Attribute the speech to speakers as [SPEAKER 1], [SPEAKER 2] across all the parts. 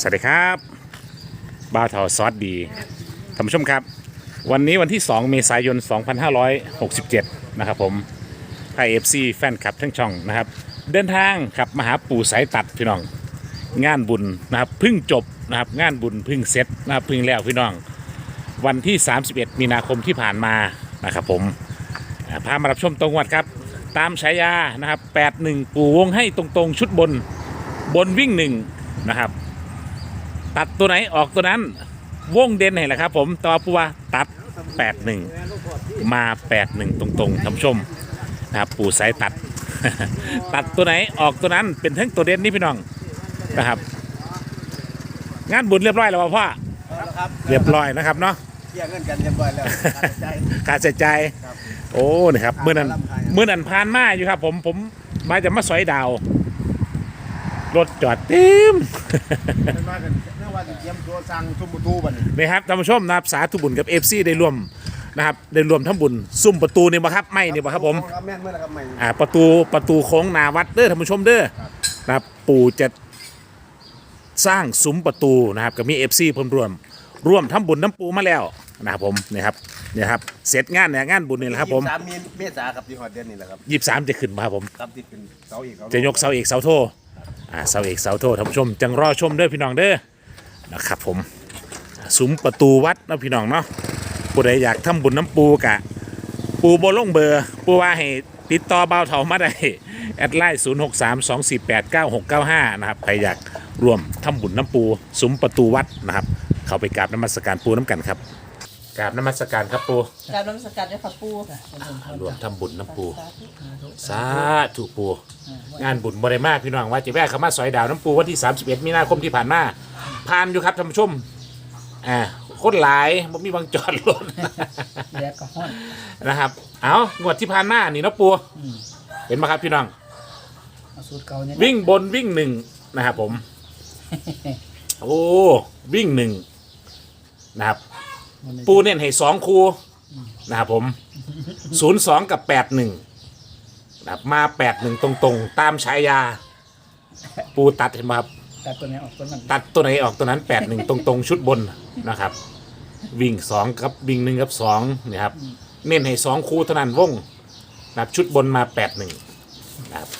[SPEAKER 1] สวัสดีครับบ้าทอซอสดีท่านผู้ชมครับ วันนี้วันที่ 2 เมษายน 2567 นะครับผมไทยเอฟซีแฟนคลับทั้งช่องนะครับ เดินทางขับมาหาปู่สายตัดพี่น้อง งานบุญนะครับพึ่งจบนะครับงานบุญพึ่งเสร็จนะครับพึ่งแล้วพี่น้อง วันที่ 31 มีนาคมที่ผ่านมานะครับผมพามารับชมตรงวัดครับ ตามฉายานะครับ 81 ปู่วงให้ตรงๆชุดบนบนวิ่งหนึ่งนะครับ ตัดตัวไหนออกตัวนั้น วงเด่นเห็นแหละครับ ผมต่อผู้ว่าตัด 81 มา 81 ตรงๆท่านผู้ชมนะครับปู่สายตัด ตัดตัวไหนออกตัวนั้นเป็นทั้งตัวเด่นนี่พี่น้องนะครับ งานบุญเรียบร้อยแล้ววะพ่อ
[SPEAKER 2] ครับ
[SPEAKER 1] เรียบร้อยนะครับเนาะ
[SPEAKER 2] เกี่ยงเงินกันเรียบร้อยแล้วตัดใจ
[SPEAKER 1] ค่าใช้จ่าย
[SPEAKER 2] ครับ
[SPEAKER 1] โอ้นี่ครับเมื่อนั้น
[SPEAKER 2] ค่าลำไย
[SPEAKER 1] เมื่อนั้นผ่านมาอยู่ครับ ผมผมมาจะมาสอยดาว รถจอดเต็ม
[SPEAKER 2] เป็น ว่ากันเนื่องว่าจะเตรียมตัวสั่งทุ่มประตูบัดนี้
[SPEAKER 1] นี่ครับท่านผู้ชมนะครับสาธุบุญกับเอฟซีได้ร่วมนะครับได้รวมทั้งบุญซุ่มประตูนี่บ่ครับไม่นี่บ่ครับผม
[SPEAKER 2] ครับแม่นเมื่อไรครับใหม่
[SPEAKER 1] อ่าประตูประตูโค้งหนาวัดเด้อท่านผู้ชมเด้อนะครับปู่จะสร้างซุ้มประตูนะครับกับมีเอฟซีพมร่วม ร่วมทำบุญน้ำปูมาแล้วนะครับผมนี่ครับนี่ครับเสร็จงานเนี่ยงานบุญนี่แหละครับผม
[SPEAKER 2] สามมีเมษาครับที่ฮอดเดือนนี่แหละครับ
[SPEAKER 1] ยี่สามจะขึ้นมาครับผม
[SPEAKER 2] ครับที่เป็นเสาอีกครับ
[SPEAKER 1] จะยกเสาเอกเสาโทอ่าเสาเอกเสาโทท่านผู้ชมจังรอชมเด้อพี่น้องเด้อ นะครับผมซุ้มประตูวัดนะพี่น้องเนาะผู้ใดอยากทำบุญน้ำปูกะ ปูโบลงเบอร์ ปูว่าให้ติดต่อเบาเถามาได้แอดไลน์0 6 3 2 4 8 9 6 9 5นะครับใครอยากร่วมทำบุญน้ำปูซุ้มประตูวัดนะครับ เขาไปกราบน้ำมัสการปูน้ำกันครับ กราบน้ำมัสการครับปู
[SPEAKER 3] กรารนมัสการด้วยค่ะปู
[SPEAKER 1] รวมทำบุญน้ำปู สาธุปู งานบุญบริมากพี่น้องว่าจะแวะเข้ามาสอยดาวน้ำปูวันที่ 31 มีนาคมที่ผ่านมาผ่านอยู่ครับท่านผู้ชมอ่าคนหลายบ่มีบางจอดรถ
[SPEAKER 3] แดดก็ห้อน
[SPEAKER 1] นะครับ เอางวดที่ผ่านมานี่เนาะปูเห็นไหมครับพี่น้อง
[SPEAKER 3] เอาสูตรเก่าเนี่ย
[SPEAKER 1] วิ่งบนวิ่งหนึ่งนะครับผม โอ้วิ่งหนึ่งนะครับ ปูเน้นให้สองคูนะครับผมศูนย์สองกับแปดหนึ่งนะครับมาแปดหนึ่งตรงๆ ตามฉายา ปูตัดเห็นไหมครับ
[SPEAKER 3] ตัดตัวนี้ออกตัวนั้น
[SPEAKER 1] ตัดตัวไหนออกตัวนั้นแปดหนึ่งตรงๆ ชุดบนนะครับ วิ่งสองกับวิ่งหนึ่งกับสองนี่ครับเน้นให้สองคูเท่านั้นวงนะครับชุดบนมาแปดหนึ่งนะครับ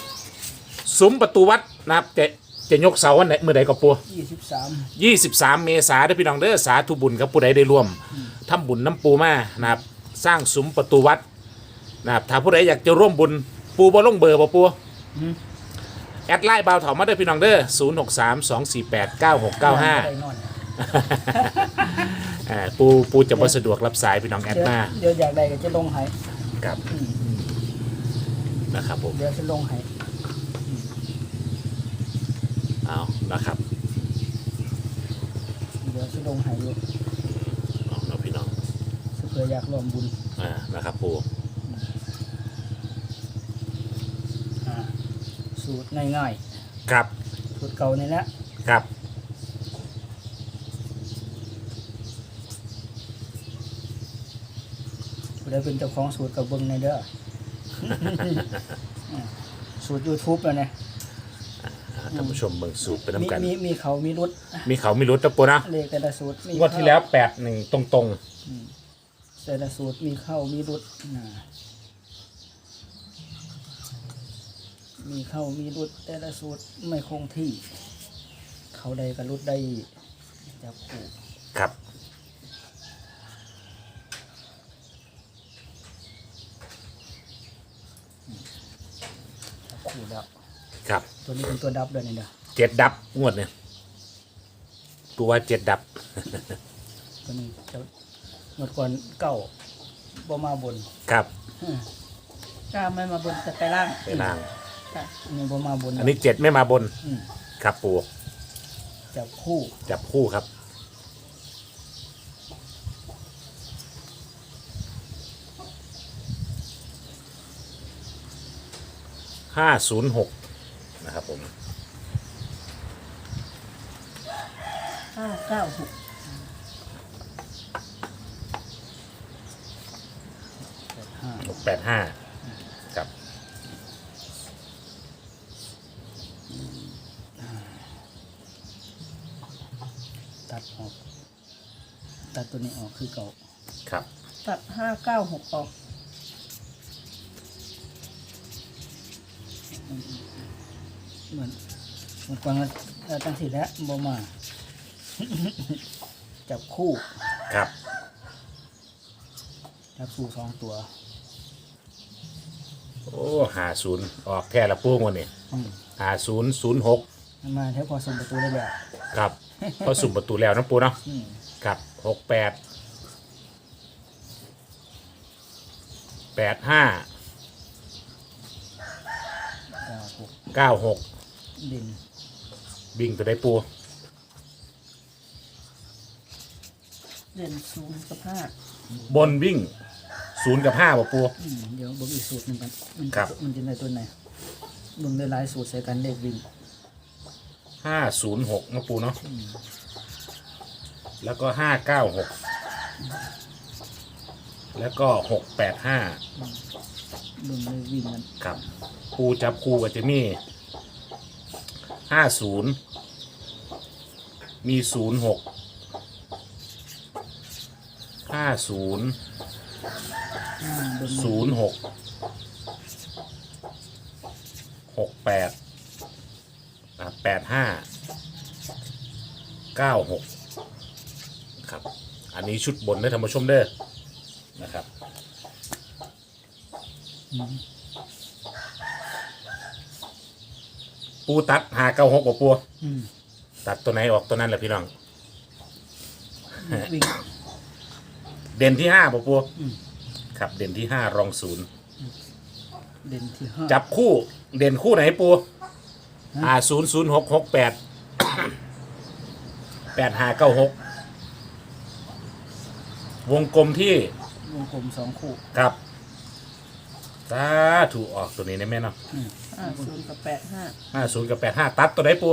[SPEAKER 1] ซุ้มประตูวัดนะครับจะ จะยกเสาวันไหนเมื่อใดก็ปู
[SPEAKER 3] ยี่สิบสาม
[SPEAKER 1] 23เมษายนได้อพี่น้องเด้อสาธุบุญครับผู้ใดได้ร่วมทำบุญน้ำปูมานะครับสร้างซุ้มประตูวัดนะครับถ้าผู้ใดอยากจะร่วมบุญปูบ่ลงเบอร์บ่ปูแอดไลน์บ่าวเถามาเด้อพี่น้องเด้อ0 6 3 2 4 8 9 6 9
[SPEAKER 3] ได้
[SPEAKER 1] 5
[SPEAKER 3] นอน
[SPEAKER 1] อ่าปูปูจะบ่สะดวกรับสายพี่น้องแอด
[SPEAKER 3] เดี๋ยว
[SPEAKER 1] มา
[SPEAKER 3] เดี๋ยวอยากได้ก็จะลงให้
[SPEAKER 1] ครับนะครับผม
[SPEAKER 3] เดี๋ยวจะลงให้
[SPEAKER 1] เอานะครับ
[SPEAKER 3] เดี๋ยวจะลงให้อยู่
[SPEAKER 1] เอาเนาะพี่น้อง
[SPEAKER 3] เผื่ออยากร่วมบุญ
[SPEAKER 1] อ่านะครับปู
[SPEAKER 3] อ่าสูตรง่าย
[SPEAKER 1] ครับ
[SPEAKER 3] ๆสูตรเก่านี่แหละ
[SPEAKER 1] ครับ
[SPEAKER 3] ผู้ใดเป็นเจ้าของสูตรกับเบิ้งในเด้อ อ่าสูตรยูทูบแล้วเนี่ย
[SPEAKER 1] อ่า ท่านผู้ชมเบิ่งสูตรไป
[SPEAKER 3] มี
[SPEAKER 1] น้ำกัน
[SPEAKER 3] มีมีเขามีรุด
[SPEAKER 1] มีเขามีรถตะปูนะ
[SPEAKER 3] เลขแต่ละสูตรมี
[SPEAKER 1] งวดที่แล้วแปดหนึ่งตรงๆ
[SPEAKER 3] แต่ละสูตรมีเข้ามีรุดนะมีเข้ามีรุดแต่ละสูตรไม่คงที่ เขาใดก็รุดได้จับคู่
[SPEAKER 1] ครับ
[SPEAKER 3] จับคู่แล้ว
[SPEAKER 1] ครับ
[SPEAKER 3] ตัวนี้เป็นตัวดับเลยนี่เด้อ
[SPEAKER 1] เจ็ดดับงวดเนี่ยกูว่าเจ็ดดับ
[SPEAKER 3] ตัวนี้จะหมดก่อนเก้าบ่มาบน
[SPEAKER 1] ครับ
[SPEAKER 3] กล้าไม่มาบนแต่ไปล่าง
[SPEAKER 1] ไปล่าง
[SPEAKER 3] ค่ะอันนี้บ่มาบน
[SPEAKER 1] อันนี้เจ็ดไม่มาบน
[SPEAKER 3] อืม
[SPEAKER 1] ครับปู
[SPEAKER 3] จับคู่
[SPEAKER 1] จับคู่ครับ ห้าศูนย์หก นะครับผม
[SPEAKER 3] ห้าเก้าหก
[SPEAKER 1] หกแปดห้าครับ
[SPEAKER 3] ตัดออก ตัดตัวนี้ออกคือเก่า
[SPEAKER 1] ครับ
[SPEAKER 4] ตัดห้าเก้าหกออก
[SPEAKER 3] เหมือนเหมือนกวางเอ่อตั้งสิแล้วบ่มา จับคู่
[SPEAKER 1] ครับ
[SPEAKER 3] จับคู่สองตัว
[SPEAKER 1] โอ้หาศูนย์ออกแค่ละปูงวันนี้
[SPEAKER 3] อืม
[SPEAKER 1] หาศูนย์ศูนย์หก
[SPEAKER 3] มันมาแค่พอสมประตูได้แล้ว
[SPEAKER 1] ครับพอสุ่มประตูแล้วนะปูเนาะ
[SPEAKER 3] อืม
[SPEAKER 1] ครับหกแปดแปดห้า
[SPEAKER 3] เก้าหก
[SPEAKER 1] เก้าหก
[SPEAKER 3] ดิน
[SPEAKER 1] บิงตัวได้ปู
[SPEAKER 4] เด่นศูนย์กับห้า
[SPEAKER 1] บนวิ่งศูนย์กับห้าบ่ปู
[SPEAKER 3] อืมเดี๋ยวเบิ่งอีกสูตรหนึ่งกันมัน
[SPEAKER 1] ครับ
[SPEAKER 3] มันจะได้ตัวไหนเบิ่งได้หลายสูตรใส่กันเลขวิ่ง
[SPEAKER 1] ห้าศูนย์หกนะปูเนาะแล้วก็ห้าเก้าหกแล้วก็หกแปดห้า
[SPEAKER 3] เบิ่งเลขวิ่งมัน
[SPEAKER 1] ครับ ปูจับคูกับจะมี ห้าศูนย์มีศูนย์หกห้าศูนย์ศูนย์หกหกแปดแปดห้าเก้าหกครับ อันนี้ชุดบนได้อท่านผู้ชมเด้อนะครับ
[SPEAKER 3] อื
[SPEAKER 1] ปูตัดหาเก้าหกกว่าปู
[SPEAKER 3] อืม
[SPEAKER 1] ตัดตัวไหนออกตัวนั้นแหละพี่น้อง
[SPEAKER 3] วิ่ง
[SPEAKER 1] เด่นที่ห้าปะปู
[SPEAKER 3] อืม
[SPEAKER 1] ครับ เด่นที่ห้ารองศูนย์
[SPEAKER 3] เด่นที่ห้า
[SPEAKER 1] จับคู่เด่นคู่ไหนปู
[SPEAKER 3] ฮะ
[SPEAKER 1] อ่าศูนย์ศูนย์หกหกแปดแปดห้าเก้าหกวงกลมที่
[SPEAKER 3] วงกลมสองคู่
[SPEAKER 1] ครับ สาถูกออกตัวนี้ได้ไหมเนาะ
[SPEAKER 3] อืม
[SPEAKER 4] ห้าศูนย์กับแปดห้า
[SPEAKER 1] ห้าศูนย์กับแปดห้าตัดตัวไหนปู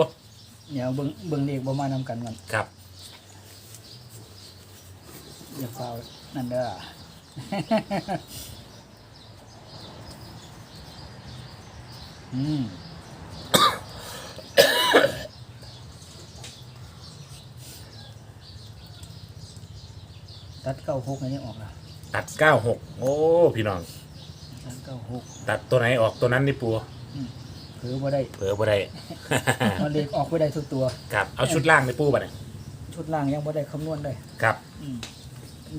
[SPEAKER 3] เดี๋ยวเบิ่งเบิ่งเลขบ่มานำกันก่อน
[SPEAKER 1] ครับ
[SPEAKER 3] อย่าฟาวนั่นเด้อ อืมตัดเก้าหกอันนี้ออกละ
[SPEAKER 1] ตัดเก้าหกโอ้ พี่น้อง
[SPEAKER 3] ตัด เก้าหก
[SPEAKER 1] ตัดตัวไหนออกตัวนั้นนี่ปู
[SPEAKER 3] เผือบ่ได้
[SPEAKER 1] เผื่อบ่ได้
[SPEAKER 3] เอาเลขออกไปได้ทุกตัว
[SPEAKER 1] ครับเอาชุดล่างในปูป่ะเนี่ย
[SPEAKER 3] ชุดล่างยังบ่ได้คำนวณได้
[SPEAKER 1] ครับ
[SPEAKER 3] อืม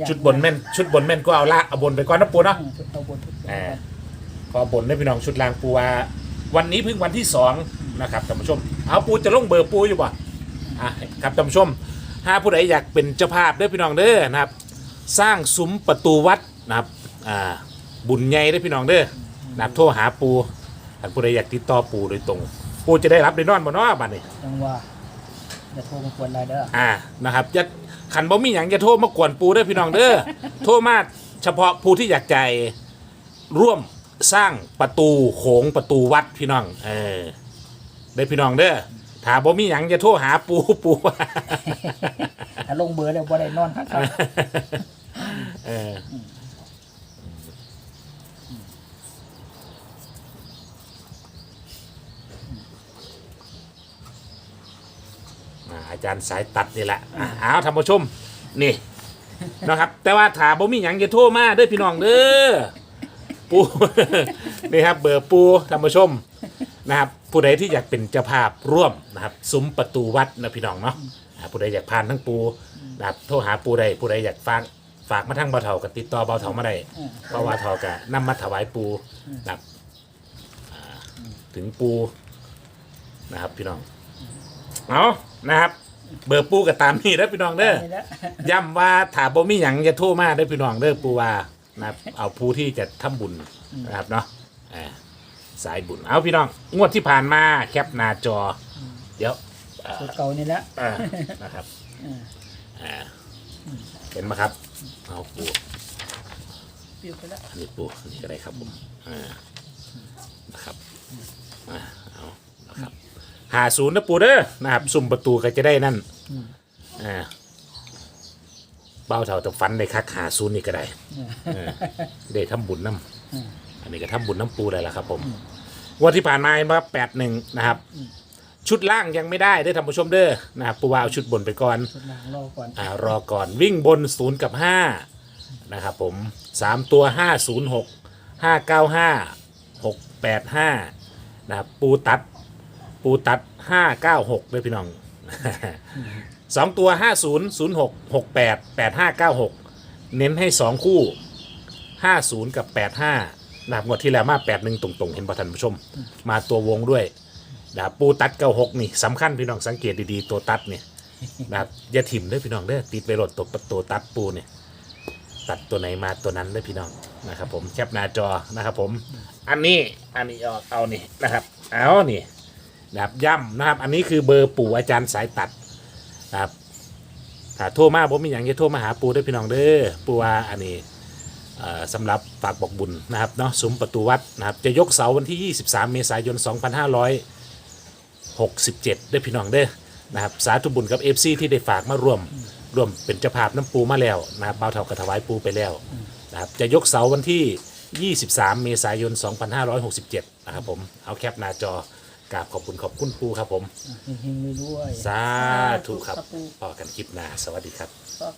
[SPEAKER 3] ยาก
[SPEAKER 1] ชุดบนแม่น ชุดบนแม่นก็เอาละเอาบนไปก่อนนะปูเนาะ
[SPEAKER 3] อืมชุดเอาบนทุกตัว
[SPEAKER 1] อ่า ก็บนได้พี่น้องชุดล่างปูว่า วันนี้เพิ่งวันที่สองนะครับท่านผู้ชม เอาปูจะลงเบอร์ปูอยู่ป่ะอะครับท่านผู้ชมถ้าผู้ใดอยากเป็นเจ้าภาพเด้อพี่น้องเด้อนะครับ สร้างซุ้มประตูวัดนะครับอ่า บุญใหญ่เด้อพี่น้องเด้อนะครับโทรหาปูถ้าผู้ใดอยากติดต่อปูโดยตรง ปูจะได้รับได้นอนบ่เนาะบัดนี้
[SPEAKER 3] จังว่าอย่าโทรมาควนได้เด้อ
[SPEAKER 1] อ่า นะครับจะขันบ่มีหยังจะโทรมากวนปูเด้อพี่น้องเด้อ โทรมาเฉพาะผู้ที่อยากใจายร่วมสร้างประตูโขงประตูวัดพี่น้อง เออได้พี่น้องเด้อถ้าบ่มีหยังจะโทรหาปูปู
[SPEAKER 3] ถ้าลงเบอร์แล้วบ่ได้นอนครับ
[SPEAKER 1] เออ อ่าอาจารย์สายตัดนี่แหละอะเอาท่านผู้ชมนี่นะครับ แต่ว่าถาบ่มีหยังจะโทรมาเด้อพี่น้องเด้อปู นี่ครับ เบอร์ปูท่านผู้ชมนะครับผู้ใดที่อยากเป็นเจ้าภาพร่วมนะครับซุ้มประตูวัดนะพี่น้องเนาะอ่าผู้ใดอยากผ่านทั้งปูนะครับโทรหาปูใดผู้ใดอยากฝากฝากมาทั้งเบาเถากับติดต่อเบาเถามาได้
[SPEAKER 3] อืม
[SPEAKER 1] เพราะว่าเถากับนำมาถวายปูนะครับอ่าถึงปูนะครับพี่น้องเอานะครับ เบอร์ปูกับตามนี่นะพี่น้องเด้อ
[SPEAKER 3] นี่แหละ
[SPEAKER 1] ย้ำว่าถ้าบ่มีหยังจะโทรมาได้อพี่น้องเด้อปูว่านะครับเอาผู้ที่จะทำบุญนะครับเนาะอ่าสายบุญเอาพี่น้อง งวดที่ผ่านมาแคปหน้าจออเดี๋ยวอ่า
[SPEAKER 3] ตัวเก่านี่แหละ
[SPEAKER 1] อ่านะครับ
[SPEAKER 3] อืม
[SPEAKER 1] อ่าเห็นไหมครับ เอาปู
[SPEAKER 4] เปลี่ยนไปแล้ว
[SPEAKER 1] อันนี้ปูอันนี้ก็ได้ครับผมอ่านะครับอ่าเอานะครับ หาศูนย์นะปูเด้อนะครับสุ่มประตูก็จะได้นั่นอ่าเบ้าเท่าแตะฟันได้คักหาศูนย์นี่ก็ได้เออได้ทำบุญน้
[SPEAKER 3] อืมำ
[SPEAKER 1] อันนี้ก็ทำบุญน้ำปูเลยล่ะครับ ผมงวันที่ผ่านมาเห็นว่าแปดหนึ่งนะครับ ชุดล่างยังไม่ได้ได้อท่านผู้ชมเด้อนะครับปูว่าเอาชุดบนไปก่อน
[SPEAKER 3] ชุดหลังรอก่อน
[SPEAKER 1] อ่ารอก่อนวิ่งบน 0 กับ 5 นะครับผม 3 ตัว 506 595 685 นะครับปูตัด ปูตัด596ด้วยพี่น้อง2ตัว50 06 68 8596เน้นให้2คู่50กับ85นะครับงวดที่แล้วมา81ตรงๆ เห็นป่ะท่านผู้ชม มาตัววงด้วยนะครับปูตัด96นี่สำคัญพี่น้องสังเกตดีๆ ตัวตัดเนี่ยนะครับอย่าถิ่มเด้วยพี่น้องเด้อติดไว้รถตัวตัวตัดปูเนี่ย ตัดตัวไหนมาตัวนั้นเด้อพี่น้องนะครับผมแคปหน้าจอนะครับผม อันนี้อันนี้เอาเอานี่นะครับ เอานี่ นะครับย่ำนะครับ อันนี้คือเบอร์ปู่อาจารย์สายตัดนะครับถ้าโทรมาผมมีอย่างจะโทรมาหาปู่ด้วยพี่น้องเด้อปูว่าอันนี้เอ่อสำหรับฝากบอกบุญนะครับเนาะซุ้มประตูวัดนะครับจะยกเสาวันที่ 23 เมษายน 2567ด้วยพี่น้องเด้อนะครับสาธุบุญกับ FC ที่ได้ฝากมาร่วมร่วมเป็นเจ้าภาพน้ำปูมาแล้วนะครับเบาเท่ากับถวายปูไปแล้วนะครับจะยกเสาวันที่ 23 เมษายน 2567 นะครับผมเอาแคปหน้าจอ กราบขอบคุณขอบคุณปูครับผม
[SPEAKER 3] เฮงๆรวยๆ
[SPEAKER 1] สาธุครับพอกันคลิปหน้า สวัสดีครับ
[SPEAKER 4] ก็